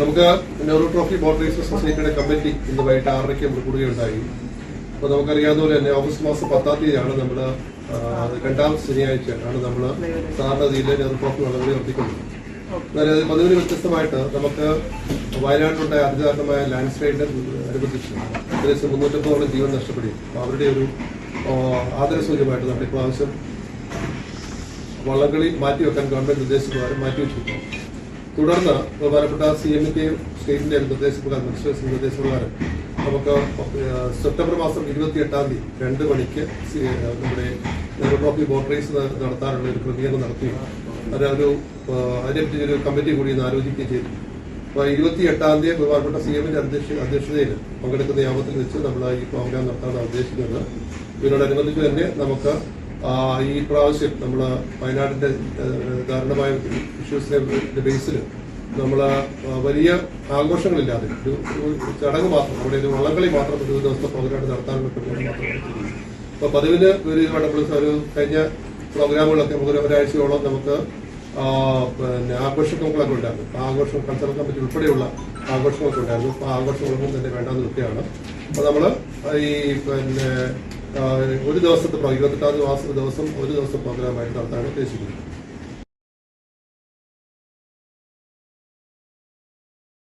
നമുക്ക് Nehru trophy boat race സൊസൈറ്റിയുടെ committee ഇന്ന് വൈകിട്ട് ആറരയ്ക്ക് നമ്മൾ കൂടുകയുണ്ടായി അപ്പോൾ നമുക്കറിയാവുന്ന പോലെ തന്നെ ഓഗസ്റ്റ് മാസം പത്താം തീയതിയാണ് നമ്മൾ രണ്ടാം ശനിയാഴ്ചയാണ് നമ്മൾ സാധാരണ രീതിയിൽ നെഹ്റു ട്രോഫി നടപടി നടത്തിക്കൊണ്ടത് അതായത് അത് പതിവിന് വ്യത്യസ്തമായിട്ട് നമുക്ക് വയനാട്ടിലുണ്ടായ അതിദാരുണമായ ലാൻഡ് സ്ലൈഡ് അനുബന്ധിച്ച് ഏകദേശം മുന്നൂറ്റമ്പതോളം ജീവൻ നഷ്ടപ്പെടുകയും. അപ്പോൾ അവരുടെ ഒരു ആദരസൂചമായിട്ട് നമ്മൾ ഇപ്രാവശ്യം വള്ളംകളി മാറ്റിവെക്കാൻ ഗവൺമെന്റ് നിർദ്ദേശപ്രകാരം മാറ്റിവെച്ചിരുന്നു തുടർന്ന് ബഹുമാനപ്പെട്ട സി എമ്മിന്റെയും സ്റ്റേറ്റിന്റെയും നിർദ്ദേശപ്രകാരം മിനിസ്റ്റേഴ്സിന്റെ നിർദ്ദേശപ്രകാരം നമുക്ക് സെപ്റ്റംബർ മാസം ഇരുപത്തി എട്ടാം തീയതി രണ്ട് മണിക്ക് നമ്മുടെ നെഹ്റു ട്രോഫി ബോട്ട് റേസ് നടത്താനുള്ള ഒരു ക്രമീകരണം നടത്തി. അതിനൊരു അതിനെപ്പറ്റി ഒരു കമ്മിറ്റി കൂടി ഇന്ന് ആലോചിക്കുകയും ചെയ്തു. അപ്പോൾ ഇരുപത്തി എട്ടാം തീയതി ബഹുമാനപ്പെട്ട സി എമ്മിന്റെ അധ്യക്ഷ അധ്യക്ഷതയിൽ പങ്കെടുക്കുന്ന യോഗത്തിൽ വെച്ച് നമ്മൾ ഈ പ്രോഗ്രാം നടത്താനാണ് ഉദ്ദേശിക്കുന്നത്. ഇതിനോടനുബന്ധിച്ച് തന്നെ നമുക്ക് ഈ പ്രാവശ്യം നമ്മൾ വയനാടിന്റെ ഏഹ്, ദാരുണമായ ഇഷ്യൂസിന്റെ ബേസിൽ നമ്മൾ വലിയ ആഘോഷങ്ങളില്ലാതെ ഒരു ചടങ്ങ് മാത്രം അവിടെ ഒരു വള്ളംകളി മാത്രം ഒരു ദിവസത്തെ പ്രോഗ്രാം നടത്താനുള്ള ക്രമീകരണം മാത്രമാണ് ചെയ്യുന്നത് അപ്പൊ പതിവിന് ഒരു നമ്മൾ ഒരു കഴിഞ്ഞ പ്രോഗ്രാമുകളൊക്കെ നമുക്ക് ഒരു ഒരാഴ്ചയോളം നമുക്ക് പിന്നെ ആഘോഷങ്ങളൊക്കെ ഉണ്ടായിരുന്നു. ആഘോഷം കൾച്ചറൽ കമ്മിറ്റി ഉൾപ്പെടെയുള്ള ആഘോഷങ്ങളൊക്കെ ഉണ്ടായിരുന്നു. അപ്പോൾ ആഘോഷങ്ങളൊന്നും തന്നെ വേണ്ടാന്ന് വൃത്തിയാണ് അപ്പൊ നമ്മൾ ഈ പിന്നെ ഒരു ദിവസത്തെ ഇരുപത്തെട്ടാം മാസം ദിവസം ഒരു ദിവസം പ്രോഗ്രാമായിട്ട് നടത്താനാണ് ഉദ്ദേശിക്കുന്നത്